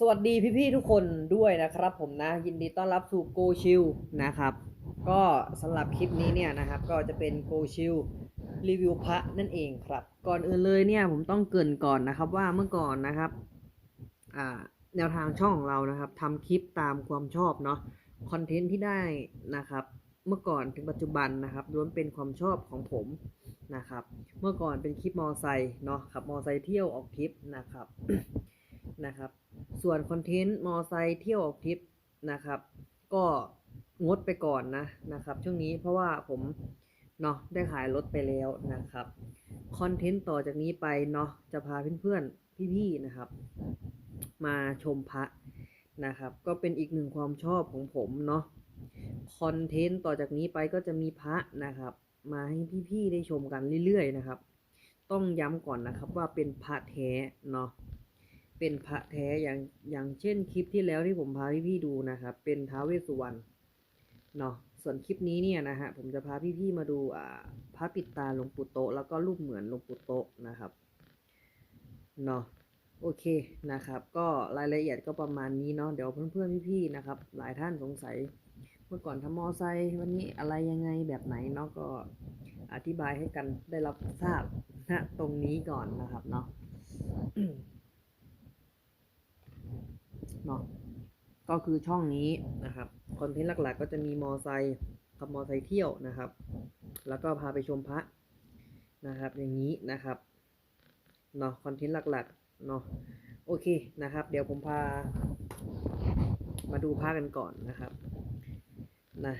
สวัสดีพี่ ๆ ทุกคนด้วยนะครับผมนะ ยินดีต้อนรับสู่ Go Chill นะครับ ก็สำหรับคลิปนี้เนี่ยนะครับ ก็จะเป็น Go Chill รีวิวพระนั่นเองครับ ก่อนอื่นเลยเนี่ยผมต้องเกรินก่อนนะครับว่าเมื่อก่อนนะครับแนวทางช่องของเรานะครับทำคลิปตามความชอบเนาะคอนเทนต์ที่ได้นะครับ เมื่อก่อนถึงปัจจุบันนะครับล้วนเป็นความชอบของผมนะครับ เมื่อก่อนเป็นคลิปมอไซค์เนาะขับมอไซค์เที่ยวออกทริปนะครับนะครับ ส่วนคอนเทนต์มอไซค์เที่ยวออกทริปนะครับ ก็งดไปก่อนนะนะครับ ช่วงนี้เพราะว่าผมเนาะได้ขายรถไปแล้วนะครับคอนเทนต์ต่อจากนี้ไปเนาะจะพาเพื่อนๆพี่ๆนะครับ มาชมพระนะครับ ก็เป็นอีกหนึ่งความชอบของผมเนาะคอนเทนต์ต่อจากนี้ไปก็จะมีพระนะครับ มาให้พี่ๆได้ชมกันเรื่อยๆนะครับ ต้องย้ำก่อนนะครับว่าเป็นพระแท้เนาะ เป็นพระแท้อย่างอย่างเช่นคลิปที่แล้วที่ผมพาพี่ๆดูนะครับ เป็นท้าวเวสสุวรรณเนาะส่วนคลิปนี้เนี่ยนะฮะผมจะพาพี่ๆมาดูอ่าพระปิดตาหลวงปู่โตแล้วก็รูปเหมือนหลวงปู่โตนะครับเนาะโอเคนะครับ ก็รายละเอียดก็ประมาณนี้เนาะเดี๋ยวเพื่อนๆพี่ๆนะครับ หลายท่านสงสัยเมื่อก่อนทำมอไซค์วันนี้อะไรยังไงแบบไหนเนาะก็อธิบายให้กันได้รับทราบณตรงนี้ก่อนนะครับเนาะ เนาะก็คือช่องนี้นะครับคอนเทนต์หลักๆ ก็จะมีมอไซค์กับมอไซค์เที่ยวนะครับ แล้วก็พาไปชมพระนะครับ อย่างนี้นะครับเนาะคอนเทนต์หลักๆเนาะโอเคนะครับ เดี๋ยวผมพา มาดูพระกันก่อนนะครับนะ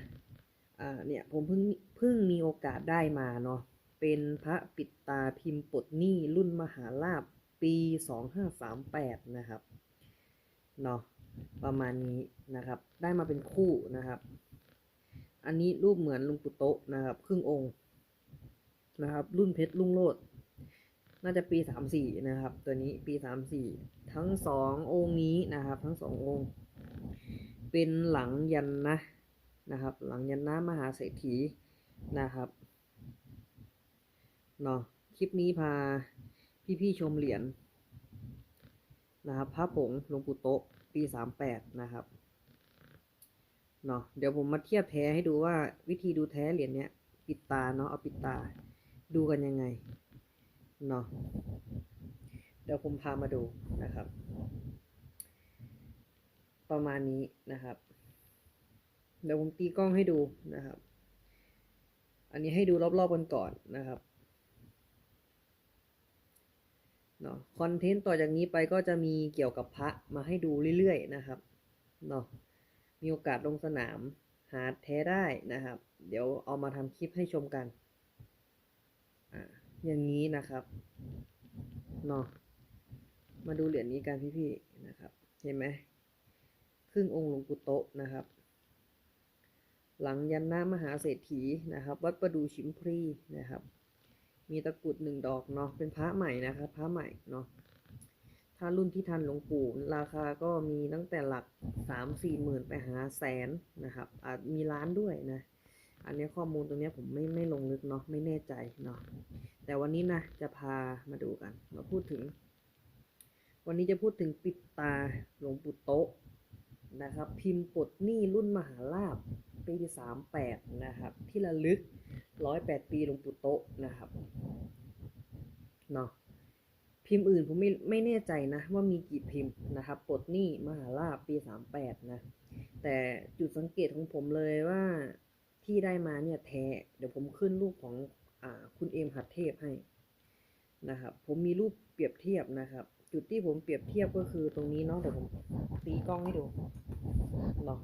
อ่าเนี่ยผมเพิ่งเพิ่งมีโอกาสได้มาเนาะเป็นพระปิดตาพิมพ์ปดหนี้รุ่นมหาลาบปี 2538 นะครับ เนาะประมาณนี้นะครับ ได้มาเป็นคู่นะครับ อันนี้รูปเหมือนลุงปุโตะนะครับ ครึ่งองค์นะครับ รุ่นเพชรลุงโลดน่าจะปี34นะครับ ตัวนี้ปี34ทั้งสององค์นี้นะครับ ทั้งสององค์ เป็นหลังยันนะนะครับ หลังยันนะมหาเศรษฐีนะครับเนาะคลิปนี้พาพี่ๆชมเหรียญ นะครับพระผงหลวงปู่โตะปี38นะครับเนาะเดี๋ยวผมมาเทียบแท้ให้ดูว่าวิธีดูแท้เหรียญเนี้ยปิดตาเนาะเอาปิดตาดูกันยังไงเนาะเดี๋ยวผมพามาดูนะครับ ประมาณนี้นะครับ เดี๋ยวผมตีกล้องให้ดูนะครับ อันนี้ให้ดูรอบๆกันก่อนนะครับ เนาะคอนเทนต์ต่อจากนี้ไปก็จะมีเกี่ยวกับพระมาให้ดูเรื่อยๆนะครับเนาะมีโอกาสลงสนามหาแท้ได้นะครับ เดี๋ยวเอามาทำคลิปให้ชมกันอ่าอย่างนี้นะครับเนาะมาดูเหรียญนี้กันพี่ๆนะครับเห็นไหมครึ่งองค์หลวงปู่โตะนะครับ หลังยันหน้ามหาเศรษฐีนะครับ วัดประดูชิมพรีนะครับ มีตะกรุดหนึ่งดอกเนาะเป็นพระใหม่นะครับพระใหม่เนาะถ้ารุ่นที่ทันหลวงปู่ราคาก็มีตั้งแต่หลักสามสี่หมื่นไปหาแสนนะครับอาจมีล้านด้วยนะ อันนี้ข้อมูลตรงนี้ผมไม่ไม่ลงลึกเนาะไม่แน่ใจเนาะแต่วันนี้นะจะพามาดูกัน มาพูดถึง วันนี้จะพูดถึงปิดตาหลวงปู่โตะนะครับ พิมพ์ปลดหนี้รุ่นมหาลาภ ปีสามแปดนะครับ ที่ระลึกร้อยแปดปีหลวงปู่โตะนะครับเนาะพิมพ์อื่นผมไม่ไม่แน่ใจนะ ว่ามีกี่พิมพ์นะครับปลดหนี้มหาลาภปีสามแปดนะแต่จุดสังเกตของผมเลยว่าที่ได้มาเนี่ยแท้เดี๋ยวผมขึ้นรูปของอ่าคุณเอมหัดเทพให้นะครับ ผมมีรูปเปรียบเทียบนะครับ จุดที่ผมเปรียบเทียบก็คือตรงนี้เนาะเดี๋ยวผมตีกล้องให้ดูเนาะ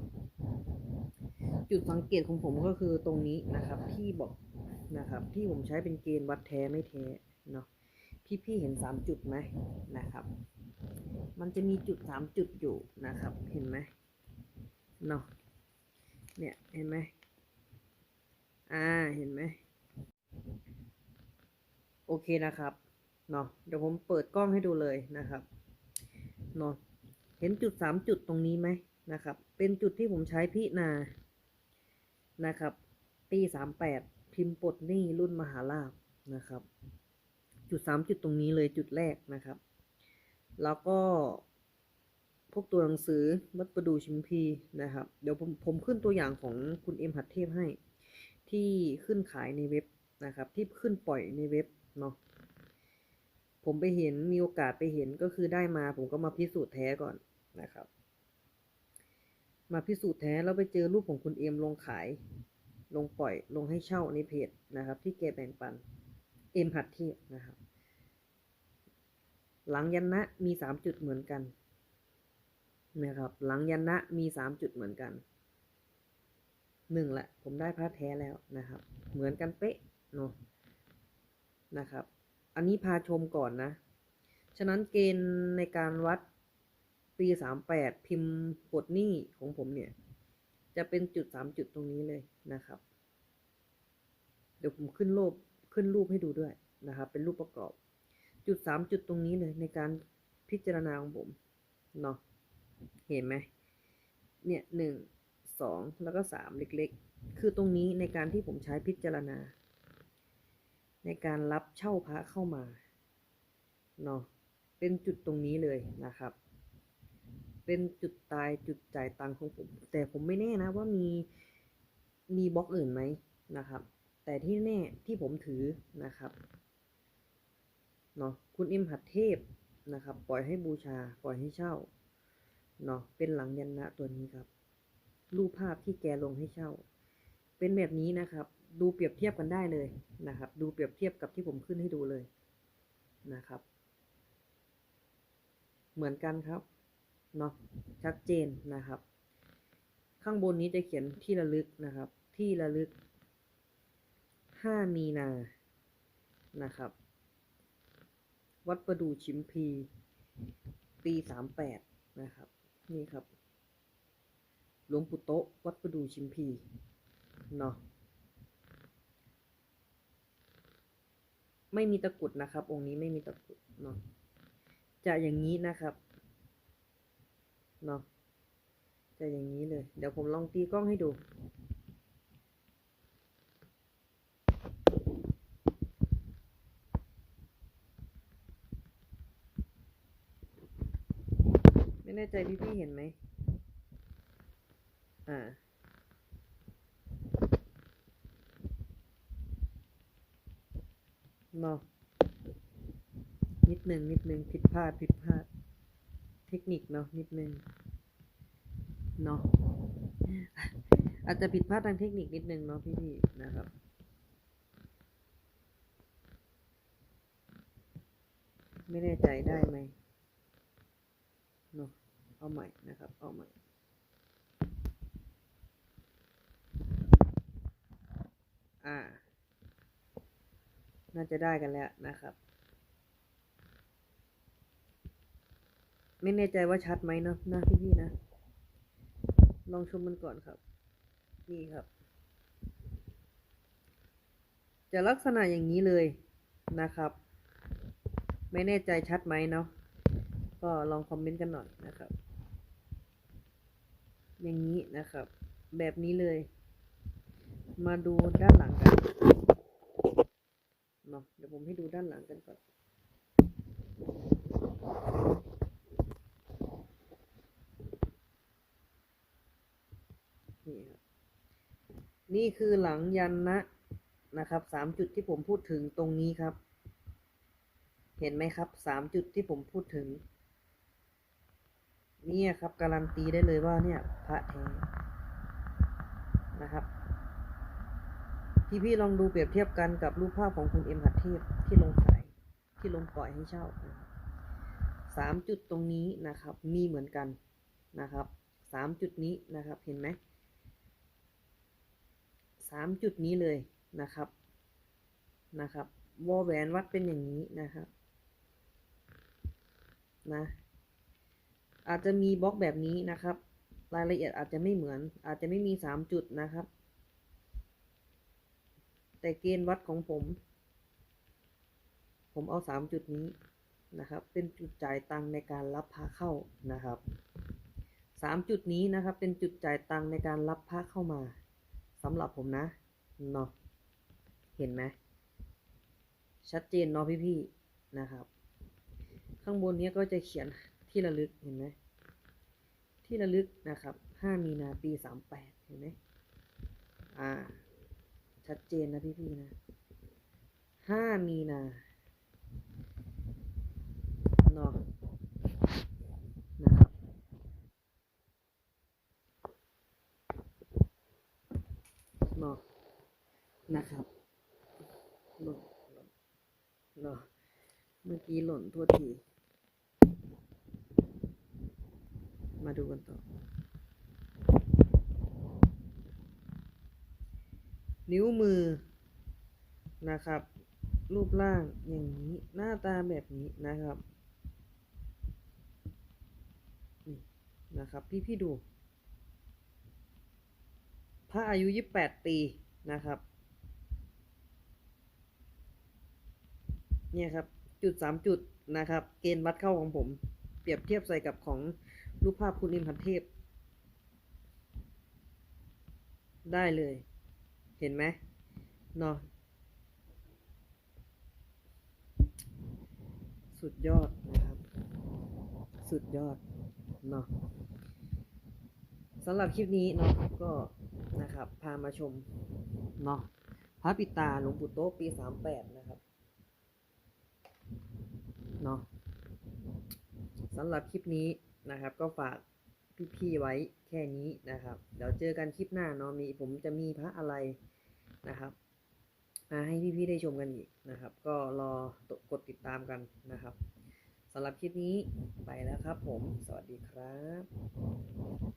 จุดสังเกตของผมก็คือตรงนี้นะครับ ที่บอกนะครับ ที่ผมใช้เป็นเกณฑ์วัดแท้ไม่แท้เนาะพี่ๆเห็นสามจุดไหมนะครับ มันจะมีจุดสามจุดอยู่นะครับ เห็นไหมเนาะเนี่ยเห็นไหมอ่าเห็นไหมโอเคนะครับเนาะเดี๋ยวผมเปิดกล้องให้ดูเลยนะครับเนาะเห็นจุดสามจุดตรงนี้ไหมนะครับ เป็นจุดที่ผมใช้พินา นะครับปีสามแปดพิมพ์ปลดหนี้รุ่นมหาลาภนะครับ จุดสามจุดตรงนี้เลยจุดแรกนะครับ แล้วก็พวกตัวหนังสือวัดประดูชิมพีนะครับ เดี๋ยวผมผมขึ้นตัวอย่างของคุณเอ็มหัดเทพให้ ที่ขึ้นขายในเว็บนะครับ ที่ขึ้นปล่อยในเว็บเนาะผมไปเห็นมีโอกาสไปเห็นก็คือได้มา ผมก็มาพิสูจน์แท้ก่อนนะครับ มาพิสูจน์แท้แล้วไปเจอรูปของคุณเอ็มลงขาย ลงปล่อยลงให้เช่าในเพจนะครับ ที่แกแบ่งปันเอ็มหัดเทพนะครับ หลังยันนะมีสามจุดเหมือนกันนะครับ หลังยันนะมีสามจุดเหมือนกันหนึ่งแหละผมได้พระแท้แล้วนะครับ เหมือนกันเป๊ะเนาะนะครับ อันนี้พาชมก่อนนะ ฉะนั้นเกณฑ์ในการวัด ปีสามแปดพิมพ์ปลดหนี้ของผมเนี่ย จะเป็นจุดสามจุดตรงนี้เลยนะครับ เดี๋ยวผมขึ้นรูปขึ้นรูปให้ดูด้วยนะครับ เป็นรูปประกอบ จุดสามจุดตรงนี้เลยในการพิจารณาของผมเนาะเห็นไหมเนี่ยหนึ่งสองแล้วก็สามเล็กๆ คือตรงนี้ในการที่ผมใช้พิจารณา ในการรับเช่าพระเข้ามาเนาะเป็นจุดตรงนี้เลยนะครับ เป็นจุดตายจุดจ่ายตังของผม แต่ผมไม่แน่นะว่ามีมีบล็อกอื่นไหมนะครับ แต่ที่แน่ที่ผมถือนะครับเนาะคุณอิมหัดเทพนะครับ ปล่อยให้บูชา ปล่อยให้เช่าเนาะเป็นหลังยันนะตัวนี้ครับ รูปภาพที่แกลงให้เช่า เป็นแบบนี้นะครับ ดูเปรียบเทียบกันได้เลยนะครับ ดูเปรียบเทียบกับที่ผมขึ้นให้ดูเลยนะครับ เหมือนกันครับ เนาะชัดเจนนะครับ ข้างบนนี้จะเขียนที่ระลึกนะครับ ที่ระลึก 5 มีนานะครับ วัดประดูชิมพี ปี 38 นะครับ นี่ครับหลวงปู่โตะวัดประดูชิมพีเนาะไม่มีตะกุดนะครับ องค์นี้ไม่มีตะกุดเนาะจะอย่างนี้นะครับ เนาะจะอย่างนี้เลย เดี๋ยวผมลองตีกล้องให้ดู ไม่แน่ใจพี่พี่เห็นไหม อ่า เนาะนิดหนึ่งนิดหนึ่งผิดพลาดผิดพลาด เทคนิคเนาะนิดนึงเนาะอาจจะผิดพลาดทางเทคนิคนิดนึงเนาะพี่ๆนะครับไม่แน่ใจได้ไหมเนาะเอาใหม่นะครับ เอาใหม่ อ่า น่าจะได้กันแล้วนะครับ ไม่แน่ใจว่าชัดไหมเนาะนะพี่ๆนะ ลองชมมันก่อนครับ นี่ครับ จะลักษณะอย่างนี้เลยนะครับ ไม่แน่ใจชัดไหมเนาะก็ลองคอมเมนต์กันหน่อยนะครับ อย่างนี้นะครับ แบบนี้เลย มาดูด้านหลังกันเนาะเดี๋ยวผมให้ดูด้านหลังกันก่อนครับ นี่คือหลังยันนะนะครับสามจุดที่ผมพูดถึงตรงนี้ครับ เห็นไหมครับสามจุดที่ผมพูดถึง เนี่ยครับการันตีได้เลยว่าเนี่ยพระแท้นะครับ พี่ๆลองดูเปรียบเทียบกันกับรูปภาพของคุณเอ็มหัดเทพที่ลงขายที่ลงปล่อยให้เช่าสามจุดตรงนี้นะครับ มีเหมือนกันนะครับสามจุดนี้นะครับ เห็นไหม สามจุดนี้เลยนะครับนะครับวอแหวนวัดเป็นอย่างนี้นะครับนะอาจจะมีบล็อกแบบนี้นะครับ รายละเอียดอาจจะไม่เหมือน อาจจะไม่มีสามจุดนะครับ แต่เกณฑ์วัดของผม ผมเอาสามจุดนี้นะครับ เป็นจุดจ่ายตังในการรับพาเข้านะครับสามจุดนี้นะครับ เป็นจุดจ่ายตังในการรับพระเข้ามา สำหรับผมนะเนาะเห็นไหมชัดเจนเนาะพี่ๆนะครับ ข้างบนนี้ก็จะเขียนที่ระลึกเห็นไหมที่ระลึกนะครับ 5 มีนาปี 38 เห็นไหมอ่า ชัดเจนนะพี่ๆนะ 5 มีนาเนาะนะครับ เนาะนะครับหล่นหล่นเนาะเมื่อกี้หล่นโทษที มาดูกันต่อ นิ้วมือนะครับ รูปร่างอย่างนี้ หน้าตาแบบนี้นะครับ นี่นะครับ พี่พี่ดู พระอายุ 28 ปีนะครับ เนี่ยครับจุดสามจุดนะครับ เกณฑ์วัดเข้าของผม เปรียบเทียบใส่กับของรูปภาพคุณอิมพันเทพ ได้เลย เห็นไหมเนาะสุดยอดนะครับ สุดยอดเนาะสำหรับคลิปนี้เนาะก็ นะครับ พามาชมเนาะพระปิตาหลวงปู่โต๊ะปีสามแปดนะครับเนาะสำหรับคลิปนี้นะครับ ก็ฝากพี่ๆไว้แค่นี้นะครับ เดี๋ยวเจอกันคลิปหน้าเนาะมีผมจะมีพระอะไรนะครับมาให้พี่ๆได้ชมกันอีกนะครับ ก็รอกดติดตามกันนะครับสำหรับคลิปนี้ไปแล้วครับผม สวัสดีครับ